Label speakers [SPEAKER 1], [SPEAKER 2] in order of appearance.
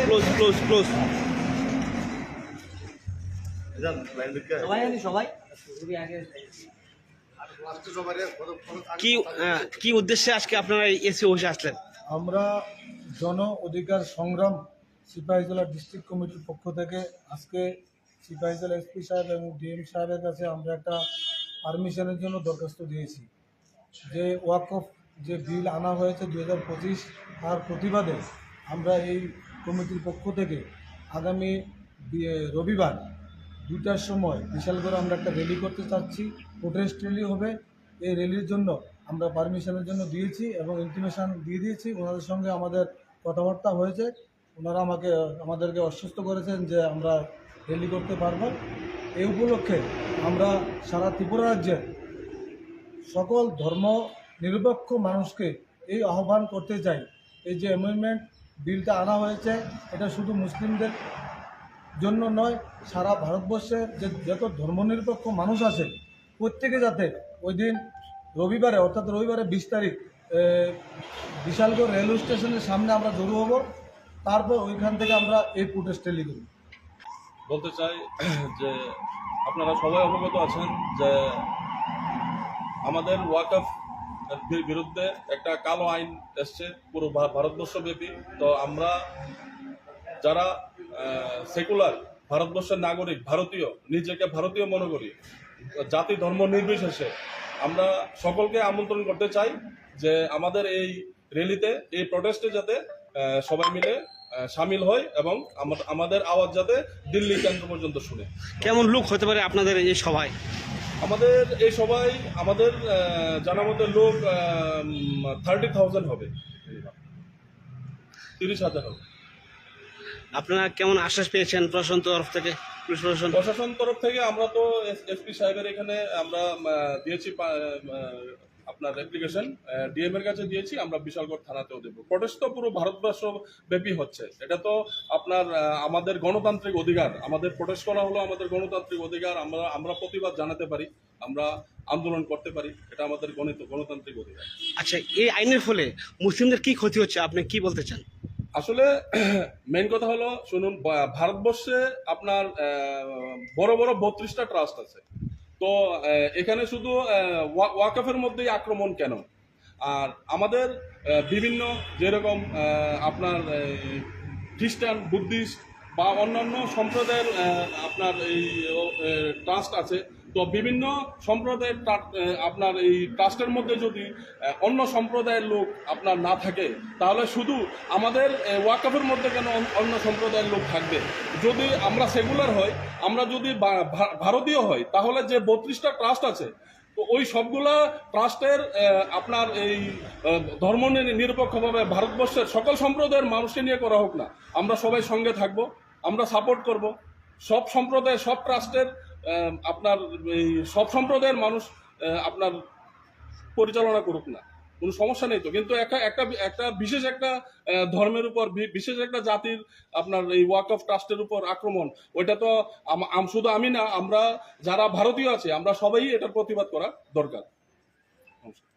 [SPEAKER 1] Close close close
[SPEAKER 2] সবাই
[SPEAKER 1] কি কি উদ্দেশ্যে আজকে আপনারা এসি বসে আসলেন?
[SPEAKER 3] আমরা জন অধিকার সংগ্রাম সিপাহীজলা ডিস্ট্রিক্ট কমিটির পক্ষ থেকে আজকে সিপাহীজলা এসপি সাহেব এবং ডিএম সাহেবের কাছে আমরা একটা পারমিশনের জন্য দরখাস্ত দিয়েছি। যে ওয়াকফ যে বিল আনা হয়েছে দু হাজার পঁচিশ তার প্রতিবাদে আমরা এই কমিটির পক্ষ থেকে আগামী রবিবার দুটার সময় বিশাল করে আমরা একটা র্যালি করতে চাচ্ছি। প্রোটেস্ট র্যালি হবে। এই র্যালির জন্য আমরা পারমিশনের জন্য দিয়েছি এবং ইনফরমেশান দিয়ে দিয়েছি। ওনাদের সঙ্গে আমাদের কথাবার্তা হয়েছে। ওনারা আমাকে, আমাদেরকে আশ্বস্ত করেছেন যে আমরা র্যালি করতে পারব। এই উপলক্ষে আমরা সারা ত্রিপুরা রাজ্যের সকল ধর্ম নিরপেক্ষ মানুষকে এই আহ্বান করতে চাই। এই যে অ্যামেন্ডমেন্ট বিলটা আনা হয়েছে, এটা শুধু মুসলিমদের জন্য নয়, সারা ভারতবর্ষে যে যত ধর্মনিরপেক্ষ মানুষ আছে, প্রত্যেকে যাতে ওই দিন রবিবারে, অর্থাৎ রবিবারে বিশ তারিখ বিশালগড় রেলওয়ে স্টেশনের সামনে আমরা জড়ো হব। তারপর ওইখান থেকে আমরা এই প্রোটেস্ট করব।
[SPEAKER 4] বলতে চাই যে আপনারা সবাই অবগত আছেন যে আমাদের ওয়াকফ বিরুদ্ধে একটা কালো আইন এসছে পুরো ভারতবর্ষব্যাপী। তো আমরা যারা সেকুলার ভারতবর্ষের নাগরিক, ভারতীয়, নিজেকে ভারতীয় মনে করি, জাতি, ধর্ম নির্বিশেষে আমরা সকলকে আমন্ত্রণ করতে চাই যে আমাদের এই র্যালিতে, এই প্রটেস্টে যাতে সবাই মিলে সামিল হয় এবং আমাদের আওয়াজ যাতে দিল্লি কেন্দ্র পর্যন্ত শুনে।
[SPEAKER 1] কেমন লুক হতে পারে আপনাদের এই সভায়?
[SPEAKER 4] আমাদের এই সবাই আমাদের জানা মতে লোক থার্টি থাউজেন্ড হবে। তিরিশ হাজার হবে।
[SPEAKER 1] আপনারা কেমন আশ্বাস পেয়েছেন প্রশাসন তরফ থেকে পুলিশ প্রশাসন?
[SPEAKER 4] প্রশাসন তরফ থেকে আমরা তো এসপি সাহেবের এখানে আমরা দিয়েছি আপনার অ্যাপ্লিকেশন ডিএম এর কাছে দিয়েছি আমরা বিশালগড় থানাতেও দেবো। প্রটেস্ট তো পুরো ভারতবর্ষ ব্যাপী হচ্ছে। এটা তো আপনার আমাদের গণতান্ত্রিক অধিকার। আমাদের প্রটেস্ট করা হলো আমাদের গণতান্ত্রিক অধিকার আমরা আমরা প্রতিবাদ জানাতে পারি। আমরা আন্দোলন করতে পারি এটা আমাদের গণিত গণতান্ত্রিক অধিকার।
[SPEAKER 1] আচ্ছা এই আইনের ফলে মুসলিমদের কি ক্ষতি হচ্ছে? আপনি কি বলতে চান?
[SPEAKER 4] আসলে মেন কথা হলো শুনুন ভারতবর্ষে আপনার বড় বড় বত্রিশটা ট্রাস্ট আছে। তো এখানে শুধু ওয়াকফের মধ্যেই আক্রমণ কেন? আর আমাদের বিভিন্ন যেরকম আপনার খ্রিস্টান বুদ্ধিস্ট বা অন্যান্য সম্প্রদায়ের আপনার এই ট্রাস্ট আছে তো বিভিন্ন সম্প্রদায়ের আপনার এই ট্রাস্টের মধ্যে যদি অন্য সম্প্রদায়ের লোক আপনার না থাকে, তাহলে শুধু আমাদের ওয়াকফের মধ্যে কেন অন্য সম্প্রদায়ের লোক থাকবে? যদি আমরা সেগুলার হই, আমরা যদি ভারতীয় হই, তাহলে যে বত্রিশটা ট্রাস্ট আছে, তো ওই সবগুলা ট্রাস্টের আপনার এই ধর্ম নির- নিরপেক্ষভাবে ভারতবর্ষের সকল সম্প্রদায়ের মানুষকে নিয়ে করা হোক না, আমরা সবাই সঙ্গে থাকব, আমরা সাপোর্ট করব, সব সম্প্রদায় সব ট্রাস্টের আপনার, এই, সব সম্প্রদায়ের মানুষ আপনার পরিচালনা করুক না। কোনো সমস্যা নেই তো। কিন্তু একটা একটা একটা বিশেষ একটা ধর্মের উপর বিশেষ একটা জাতির আপনার এই ওয়াক অফ ট্রাস্টের উপর আক্রমণ, ওইটা তো শুধু আমি না, আমরা যারা ভারতীয় আছে, আমরা সবাই এটার প্রতিবাদ করা দরকার। নমস্কার।